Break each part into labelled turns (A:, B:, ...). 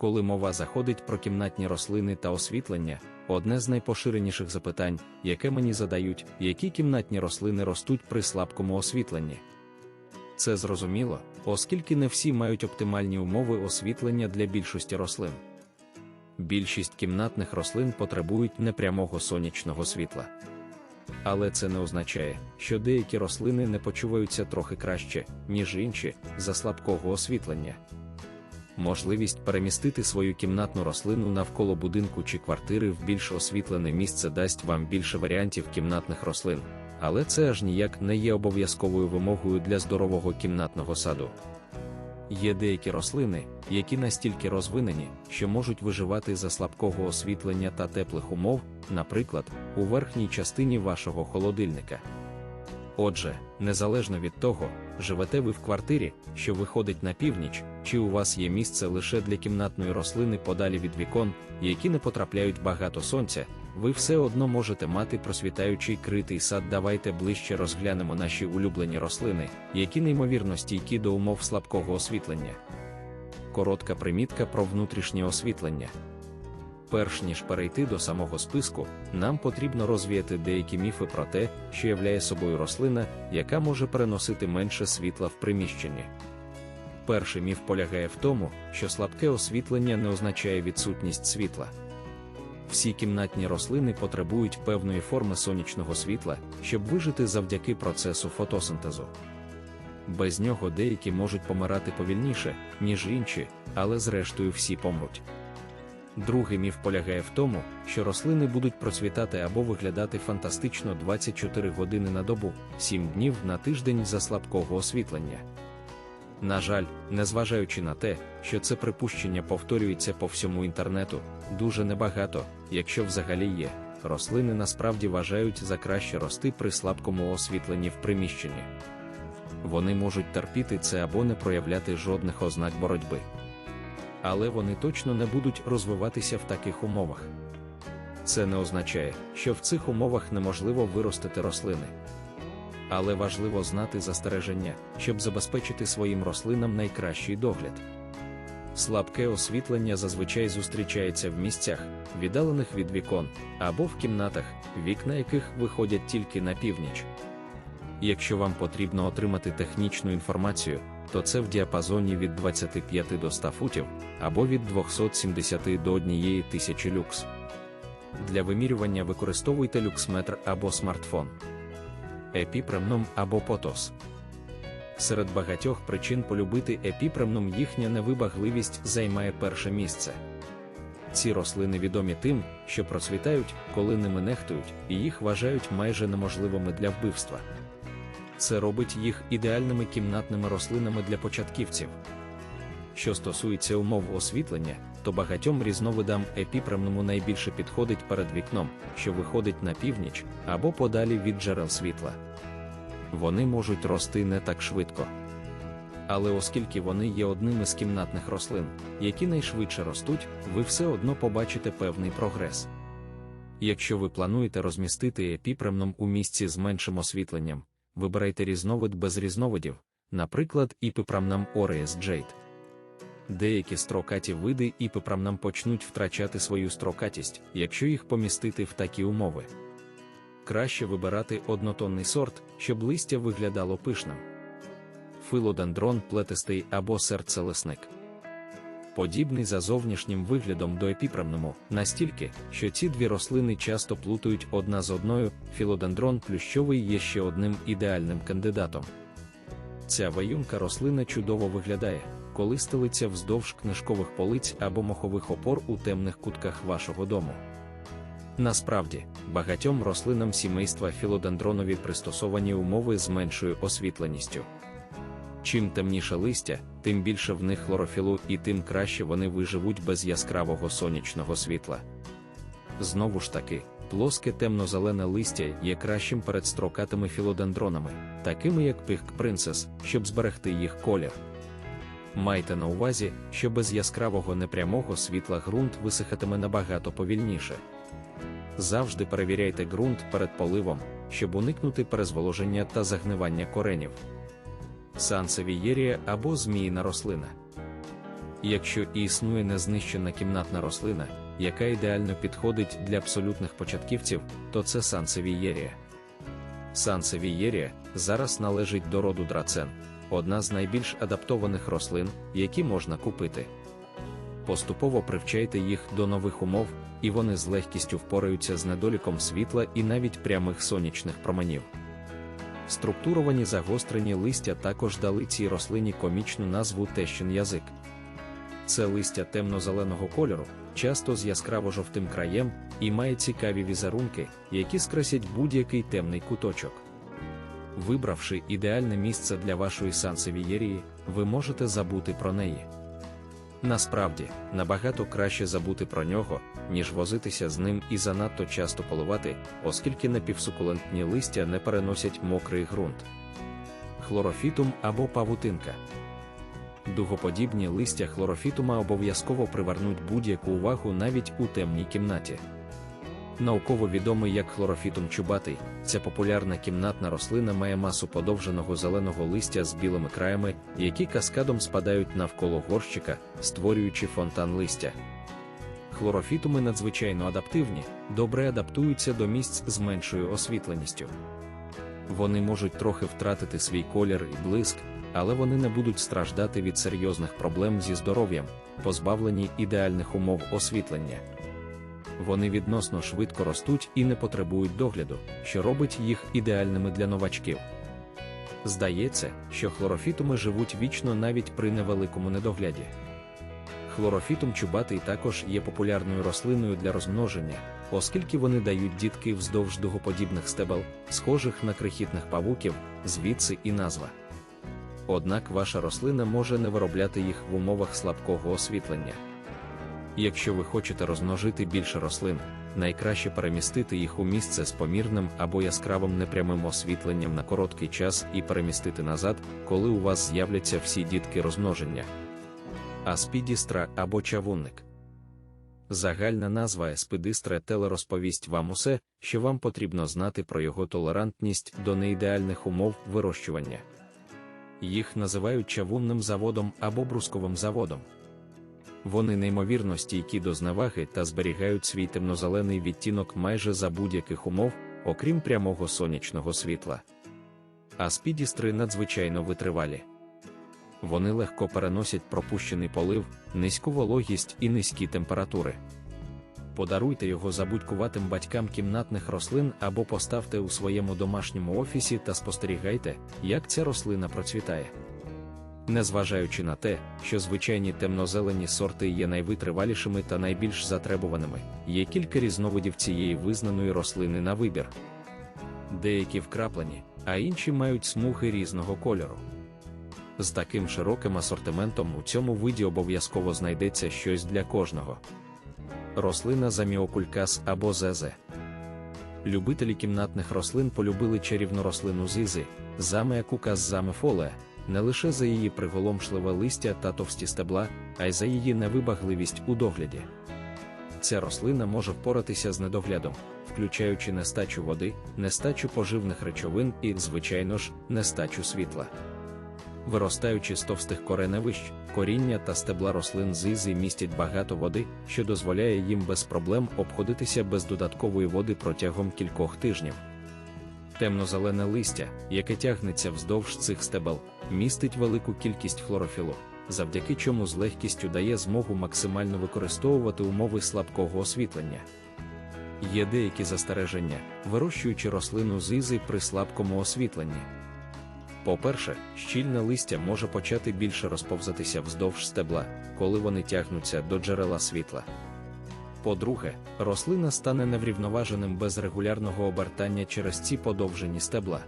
A: Коли мова заходить про кімнатні рослини та освітлення, одне з найпоширеніших запитань, яке мені задають, які кімнатні рослини ростуть при слабкому освітленні. Це зрозуміло, оскільки не всі мають оптимальні умови освітлення для більшості рослин. Більшість кімнатних рослин потребують непрямого сонячного світла. Але це не означає, що деякі рослини не почуваються трохи краще, ніж інші, за слабкого освітлення. Можливість перемістити свою кімнатну рослину навколо будинку чи квартири в більш освітлене місце дасть вам більше варіантів кімнатних рослин, але це аж ніяк не є обов'язковою вимогою для здорового кімнатного саду. Є деякі рослини, які настільки розвинені, що можуть виживати за слабкого освітлення та теплих умов, наприклад, у верхній частині вашого холодильника. Отже, незалежно від того, живете ви в квартирі, що виходить на північ, чи у вас є місце лише для кімнатної рослини подалі від вікон, які не потрапляють багато сонця, ви все одно можете мати просвітаючий критий сад. Давайте ближче розглянемо наші улюблені рослини, які неймовірно стійкі до умов слабкого освітлення. Коротка примітка про внутрішнє освітлення. Перш ніж перейти до самого списку, нам потрібно розвіяти деякі міфи про те, що являє собою рослина, яка може переносити менше світла в приміщенні. Перший міф полягає в тому, що слабке освітлення не означає відсутність світла. Всі кімнатні рослини потребують певної форми сонячного світла, щоб вижити завдяки процесу фотосинтезу. Без нього деякі можуть помирати повільніше, ніж інші, але зрештою всі помруть. Другий міф полягає в тому, що рослини будуть процвітати або виглядати фантастично 24 години на добу, 7 днів на тиждень за слабкого освітлення. На жаль, незважаючи на те, що це припущення повторюється по всьому інтернету, дуже небагато, якщо взагалі є, рослини насправді вважають за краще рости при слабкому освітленні в приміщенні. Вони можуть терпіти це або не проявляти жодних ознак боротьби. Але вони точно не будуть розвиватися в таких умовах. Це не означає, що в цих умовах неможливо виростити рослини. Але важливо знати застереження, щоб забезпечити своїм рослинам найкращий догляд. Слабке освітлення зазвичай зустрічається в місцях, віддалених від вікон, або в кімнатах, вікна яких виходять тільки на північ. Якщо вам потрібно отримати технічну інформацію, то це в діапазоні від 25 до 100 футів або від 270 до 1000 люкс. Для вимірювання використовуйте люксметр або смартфон, епіпремном або потос. Серед багатьох причин полюбити епіпремном їхня невибагливість займає перше місце. Ці рослини відомі тим, що процвітають, коли ними нехтують, і їх вважають майже неможливими для вбивства. Це робить їх ідеальними кімнатними рослинами для початківців. Що стосується умов освітлення, то багатьом різновидам епіпремному найбільше підходить перед вікном, що виходить на північ або подалі від джерел світла. Вони можуть рости не так швидко. Але оскільки вони є одним із кімнатних рослин, які найшвидше ростуть, ви все одно побачите певний прогрес. Якщо ви плануєте розмістити епіпремном у місці з меншим освітленням, вибирайте різновид без різновидів, наприклад, іпипрамнам Ореас Jade. Деякі строкаті види іпипрамнам почнуть втрачати свою строкатість, якщо їх помістити в такі умови. Краще вибирати однотонний сорт, щоб листя виглядало пишним. Филодендрон плетистий або серцелесник. Подібний за зовнішнім виглядом до епіпрамному, настільки, що ці дві рослини часто плутають одна з одною, філодендрон плющовий є ще одним ідеальним кандидатом. Ця ваюнка рослина чудово виглядає, коли стелиться вздовж книжкових полиць або мохових опор у темних кутках вашого дому. Насправді, багатьом рослинам сімейства філодендронові пристосовані умови з меншою освітленістю. Чим темніше листя, тим більше в них хлорофілу і тим краще вони виживуть без яскравого сонячного світла. Знову ж таки, плоске темно-зелене листя є кращим перед строкатими філодендронами, такими як пихк принцес, щоб зберегти їх колір. Майте на увазі, що без яскравого непрямого світла ґрунт висихатиме набагато повільніше. Завжди перевіряйте ґрунт перед поливом, щоб уникнути перезволоження та загнивання коренів. Сансевієрія або зміїна рослина. Якщо існує незнищена кімнатна рослина, яка ідеально підходить для абсолютних початківців, то це сансевієрія. Сансевієрія зараз належить до роду драцен, одна з найбільш адаптованих рослин, які можна купити. Поступово привчайте їх до нових умов, і вони з легкістю впораються з недоліком світла і навіть прямих сонячних променів. Структуровані загострені листя також дали цій рослині комічну назву тещин язик. Це листя темно-зеленого кольору, часто з яскраво-жовтим краєм, і має цікаві візерунки, які скрасять будь-який темний куточок. Вибравши ідеальне місце для вашої сансевієрії, ви можете забути про неї. Насправді, набагато краще забути про нього, ніж возитися з ним і занадто часто поливати, оскільки напівсукулентні листя не переносять мокрий ґрунт. Хлорофітум або павутинка. Дугоподібні листя хлорофітума обов'язково привернуть будь-яку увагу навіть у темній кімнаті. Науково відомий як хлорофітум чубатий, ця популярна кімнатна рослина має масу подовженого зеленого листя з білими краями, які каскадом спадають навколо горщика, створюючи фонтан листя. Хлорофітуми надзвичайно адаптивні, добре адаптуються до місць з меншою освітленістю. Вони можуть трохи втратити свій колір і блиск, але вони не будуть страждати від серйозних проблем зі здоров'ям, позбавлені ідеальних умов освітлення. Вони відносно швидко ростуть і не потребують догляду, що робить їх ідеальними для новачків. Здається, що хлорофітуми живуть вічно навіть при невеликому недогляді. Хлорофітум чубатий також є популярною рослиною для розмноження, оскільки вони дають дітки вздовж дугоподібних стебел, схожих на крихітних павуків, звідси і назва. Однак ваша рослина може не виробляти їх в умовах слабкого освітлення. Якщо ви хочете розмножити більше рослин, найкраще перемістити їх у місце з помірним або яскравим непрямим освітленням на короткий час і перемістити назад, коли у вас з'являться всі дітки розмноження. Аспідістра або чавунник. Загальна назва еспидистра теле розповість вам усе, що вам потрібно знати про його толерантність до неідеальних умов вирощування. Їх називають чавунним заводом або брусковим заводом. Вони неймовірно стійкі до зневаги та зберігають свій темнозелений відтінок майже за будь-яких умов, окрім прямого сонячного світла. А спідістри надзвичайно витривалі. Вони легко переносять пропущений полив, низьку вологість і низькі температури. Подаруйте його забудькуватим батькам кімнатних рослин або поставте у своєму домашньому офісі та спостерігайте, як ця рослина процвітає. Незважаючи на те, що звичайні темнозелені сорти є найвитривалішими та найбільш затребуваними, є кілька різновидів цієї визнаної рослини на вибір. Деякі вкраплені, а інші мають смуги різного кольору. З таким широким асортиментом у цьому виді обов'язково знайдеться щось для кожного. Рослина заміокулькас або зезе. Любителі кімнатних рослин полюбили чарівну рослину зизи, замеакукас замефоле, не лише за її приголомшливе листя та товсті стебла, а й за її невибагливість у догляді. Ця рослина може впоратися з недоглядом, включаючи нестачу води, нестачу поживних речовин і, звичайно ж, нестачу світла. Виростаючи з товстих кореневищ, коріння та стебла рослин зизи містять багато води, що дозволяє їм без проблем обходитися без додаткової води протягом кількох тижнів. Темно-зелене листя, яке тягнеться вздовж цих стебел, містить велику кількість хлорофілу, завдяки чому з легкістю дає змогу максимально використовувати умови слабкого освітлення. Є деякі застереження, вирощуючи рослину зизи при слабкому освітленні. По-перше, щільне листя може почати більше розповзатися вздовж стебла, коли вони тягнуться до джерела світла. По-друге, рослина стане неврівноваженим без регулярного обертання через ці подовжені стебла.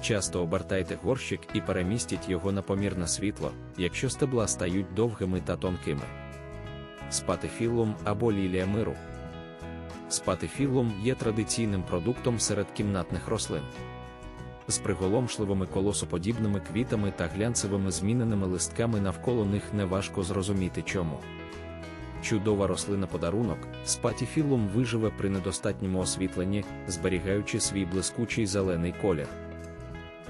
A: Часто обертайте горщик і перемістіть його на помірне світло, якщо стебла стають довгими та тонкими. Спатифілум або лілія миру. Спатифілум є традиційним продуктом серед кімнатних рослин. З приголомшливими колосоподібними квітами та глянцевими зміненими листками навколо них неважко зрозуміти чому. Чудова рослина подарунок, спатіфілум виживе при недостатньому освітленні, зберігаючи свій блискучий зелений колір.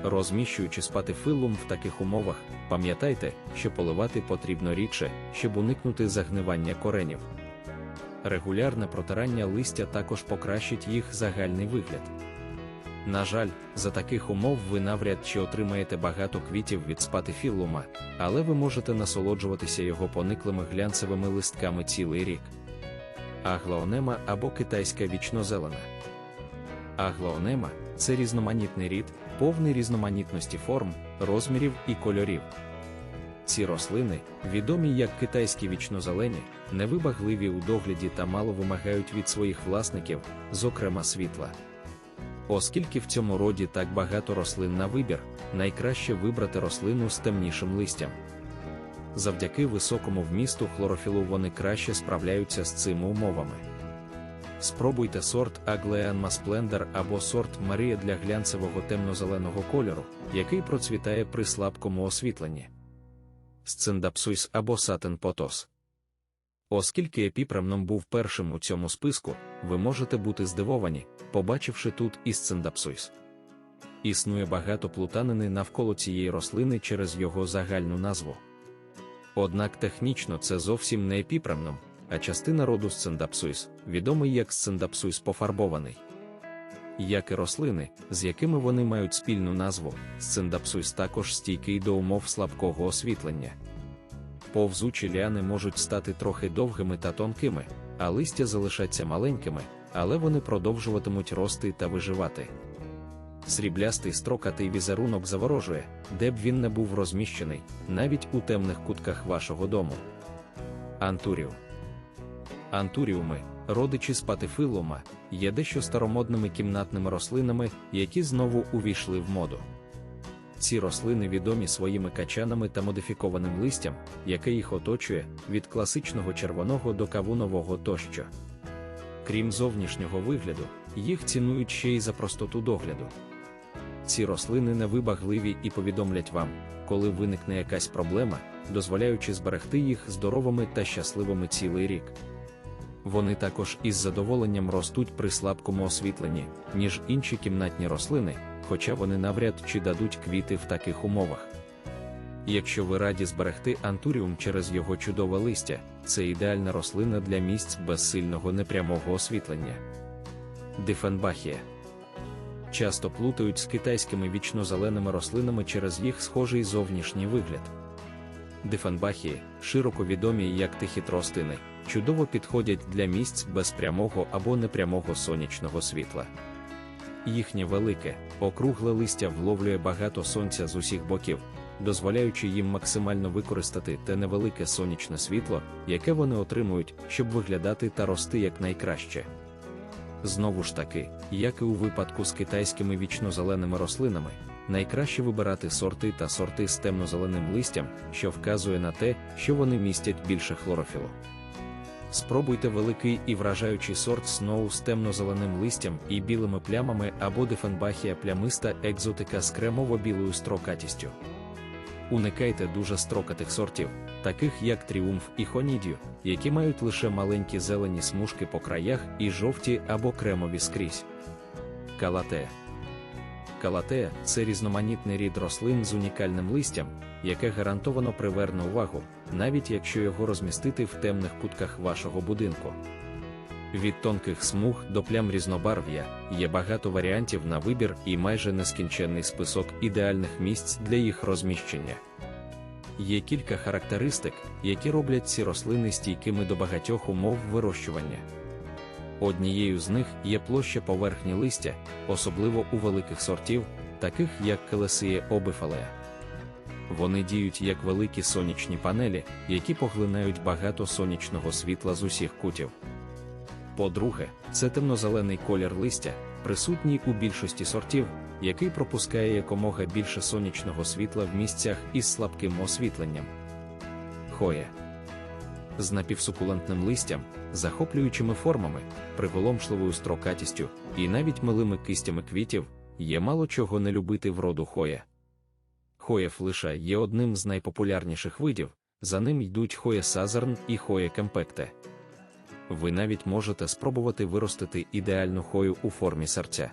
A: Розміщуючи спатифилум в таких умовах, пам'ятайте, що поливати потрібно рідше, щоб уникнути загнивання коренів. Регулярне протирання листя також покращить їх загальний вигляд. На жаль, за таких умов ви навряд чи отримаєте багато квітів від спатифілума, але ви можете насолоджуватися його пониклими глянцевими листками цілий рік. Аглаонема або китайська вічнозелена. Аглаонема це різноманітний рід, повний різноманітності форм, розмірів і кольорів. Ці рослини, відомі як китайські вічнозелені, невибагливі у догляді та мало вимагають від своїх власників, зокрема світла. Оскільки в цьому роді так багато рослин на вибір, найкраще вибрати рослину з темнішим листям. Завдяки високому вмісту хлорофілу вони краще справляються з цими умовами. Спробуйте сорт Agleanma Splendor або сорт Марія для глянцевого темно-зеленого кольору, який процвітає при слабкому освітленні. Сциндапсуйс або Сатен Потос. Оскільки епіпремном був першим у цьому списку, ви можете бути здивовані, побачивши тут і сциндапсуйс. Існує багато плутанини навколо цієї рослини через його загальну назву. Однак технічно це зовсім не епіпремном, а частина роду сциндапсуйс, відомий як сциндапсуйс пофарбований. Як і рослини, з якими вони мають спільну назву, сциндапсуйс також стійкий до умов слабкого освітлення. Повзучі ліани можуть стати трохи довгими та тонкими, а листя залишаться маленькими, але вони продовжуватимуть рости та виживати. Сріблястий строкатий візерунок заворожує, де б він не був розміщений, навіть у темних кутках вашого дому. Антуріум Антуріуми, родичі спатифилума, є дещо старомодними кімнатними рослинами, які знову увійшли в моду. Ці рослини відомі своїми качанами та модифікованим листям, яке їх оточує, від класичного червоного до кавунового тощо. Крім зовнішнього вигляду, їх цінують ще й за простоту догляду. Ці рослини невибагливі і повідомлять вам, коли виникне якась проблема, дозволяючи зберегти їх здоровими та щасливими цілий рік. Вони також із задоволенням ростуть при слабкому освітленні, ніж інші кімнатні рослини, хоча вони навряд чи дадуть квіти в таких умовах. Якщо ви раді зберегти антуріум через його чудове листя, це ідеальна рослина для місць без сильного непрямого освітлення. Дифенбахія часто плутають з китайськими вічно-зеленими рослинами через їх схожий зовнішній вигляд. Дифенбахії, широко відомі як тихі тростини, чудово підходять для місць без прямого або непрямого сонячного світла. Їхнє велике, округле листя вловлює багато сонця з усіх боків, дозволяючи їм максимально використати те невелике сонячне світло, яке вони отримують, щоб виглядати та рости якнайкраще. Знову ж таки, як і у випадку з китайськими вічно-зеленими рослинами, найкраще вибирати сорти та сорти з темно-зеленим листям, що вказує на те, що вони містять більше хлорофілу. Спробуйте великий і вражаючий сорт сноу з темно-зеленим листям і білими плямами або дефенбахія плямиста екзотика з кремово-білою строкатістю. Уникайте дуже строкатих сортів, таких як тріумф і хонідію, які мають лише маленькі зелені смужки по краях і жовті або кремові скрізь. Калатея Калатея це різноманітний рід рослин з унікальним листям, яке гарантовано приверне увагу, навіть якщо його розмістити в темних кутках вашого будинку. Від тонких смуг до плям різнобарв'я є багато варіантів на вибір і майже нескінченний список ідеальних місць для їх розміщення. Є кілька характеристик, які роблять ці рослини стійкими до багатьох умов вирощування. Однією з них є площа поверхні листя, особливо у великих сортів, таких як Келесія обифалея. Вони діють як великі сонячні панелі, які поглинають багато сонячного світла з усіх кутів. По-друге, це темнозелений колір листя, присутній у більшості сортів, який пропускає якомога більше сонячного світла в місцях із слабким освітленням. Хоя з напівсукулентним листям, захоплюючими формами, приголомшливою строкатістю і навіть милими кистями квітів, є мало чого не любити в роду хоя. Хоя флиша є одним з найпопулярніших видів, за ним йдуть хоя сазерн і хоя кемпекте. Ви навіть можете спробувати виростити ідеальну хою у формі серця.